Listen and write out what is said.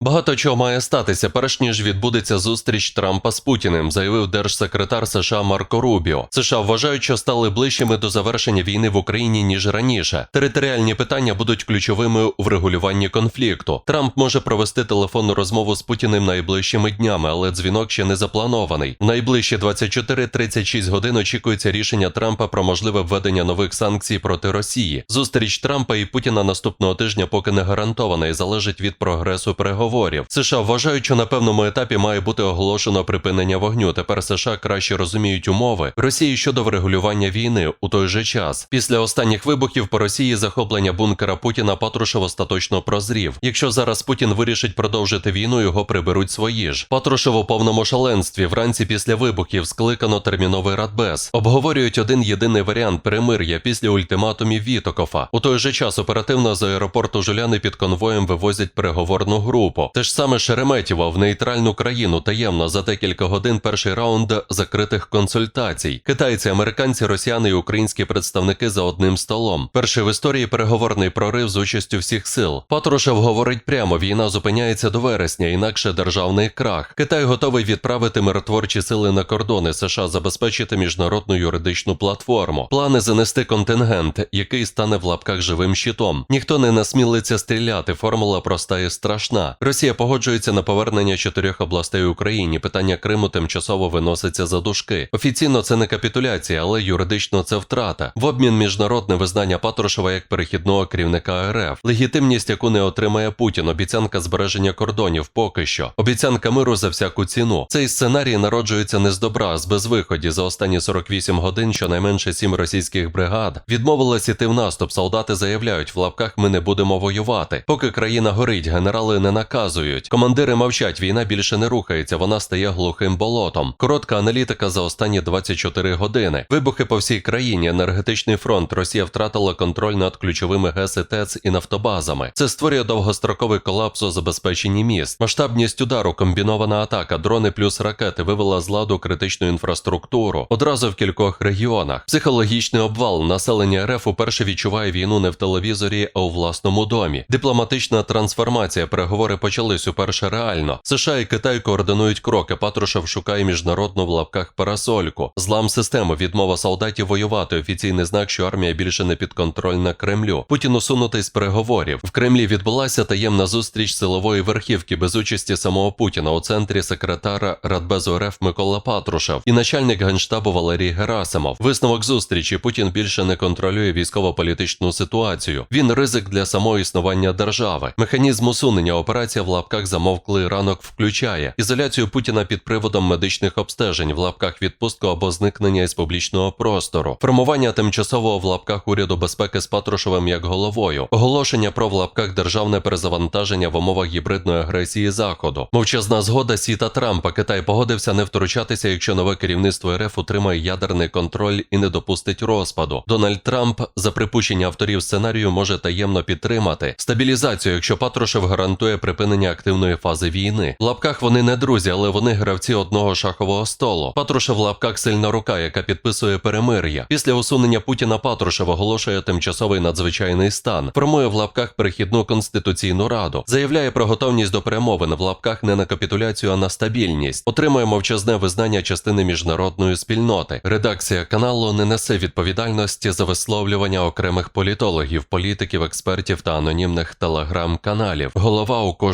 Багато чого має статися, перш ніж відбудеться зустріч Трампа з Путіним, заявив держсекретар США Марко Рубіо. США вважають, що стали ближчими до завершення війни в Україні ніж раніше. Територіальні питання будуть ключовими у врегулюванні конфлікту. Трамп може провести телефонну розмову з Путіним найближчими днями, але дзвінок ще не запланований. В найближчі 24-36 годин очікується рішення Трампа про можливе введення нових санкцій проти Росії. Зустріч Трампа і Путіна наступного тижня поки не гарантована і залежить від прогресу переговорів. США вважають, що на певному етапі має бути оголошено припинення вогню. Тепер США краще розуміють умови Росії щодо врегулювання війни у той же час. Після останніх вибухів по Росії захоплення бункера Путіна Патрушев остаточно прозрів. Якщо зараз Путін вирішить продовжити війну, його приберуть свої ж. Патрушев у повному шаленстві. Вранці після вибухів скликано терміновий радбез. Обговорюють один єдиний варіант перемир'я після ультиматумів Вітокофа. У той же час оперативно з аеропорту Жуляни під конвоєм вивозять переговорну групу. Те ж саме Шереметєво в нейтральну країну таємно за декілька годин перший раунд закритих консультацій. Китайці, американці, росіяни і українські представники за одним столом. Перший в історії переговорний прорив з участю всіх сил. Патрушев говорить прямо: війна зупиняється до вересня, інакше державний крах. Китай готовий відправити миротворчі сили на кордони США, забезпечити міжнародну юридичну платформу. Плани занести контингент, який стане в лапках живим щитом. Ніхто не насмілиться стріляти. Формула проста і страшна. Росія погоджується на повернення чотирьох областей Україні. Питання Криму тимчасово виноситься за дужки. Офіційно це не капітуляція, але юридично це втрата. В обмін міжнародне визнання Патрушева як перехідного керівника РФ, легітимність, яку не отримає Путін, обіцянка збереження кордонів. Поки що, обіцянка миру за всяку ціну. Цей сценарій народжується не з добра, а з безвиході. За останні 48 годин щонайменше сім російських бригад відмовились іти в наступ. Солдати заявляють, в лапках ми не будемо воювати. Поки країна горить, генерали не наказують. Командири мовчать, війна більше не рухається, вона стає глухим болотом. Коротка аналітика за останні 24 години. Вибухи по всій країні, енергетичний фронт. Росія втратила контроль над ключовими ГЕС і ТЕЦ і нафтобазами. Це створює довгостроковий колапс у забезпеченні міст. Масштабність удару, комбінована атака, дрони плюс ракети вивела з ладу критичну інфраструктуру одразу в кількох регіонах. Психологічний обвал населення РФ уперше відчуває війну не в телевізорі, а у власному домі. Дипломатична трансформація. Переговори почались уперше реально. США і Китай координують кроки. Патрушев шукає міжнародну в лапках парасольку. Злам системи, відмова солдатів воювати. Офіційний знак, що армія більше не підконтрольна Кремлю. Путін усунутий з переговорів. В Кремлі відбулася таємна зустріч силової верхівки без участі самого Путіна у центрі секретара Радбезу РФ Микола Патрушев і начальник генштабу Валерій Герасимов. Висновок зустрічі Путін більше не контролює військово-політичну ситуацію. Він ризик для самого існування держави. Механізм усунення операція в лапках замовклий ранок включає. Ізоляцію Путіна під приводом медичних обстежень в лапках відпустку або зникнення із публічного простору, формування тимчасового в лапках уряду безпеки з Патрушевим як головою, оголошення про в лапках державне перезавантаження в умовах гібридної агресії заходу, мовчазна згода Сіта Трампа. Китай погодився не втручатися, якщо нове керівництво РФ утримає ядерний контроль і не допустить розпаду. Дональд Трамп за припущення авторів сценарію може таємно підтримати. Стабілізацію, якщо Патрушев гарантує припинення активної фази війни. В лапках вони не друзі, але вони гравці одного шахового столу. Патрушев в лапках сильна рука, яка підписує перемир'я. Після усунення Путіна Патрушев оголошує тимчасовий надзвичайний стан, формує в лапках перехідну конституційну раду, заявляє про готовність до перемовин в лапках не на капітуляцію, а на стабільність. Отримує мовчазне визнання частини міжнародної спільноти. Редакція каналу не несе відповідальності за висловлювання окремих політологів, політиків, експертів та анонімних телеграм-каналів. Голова у кожного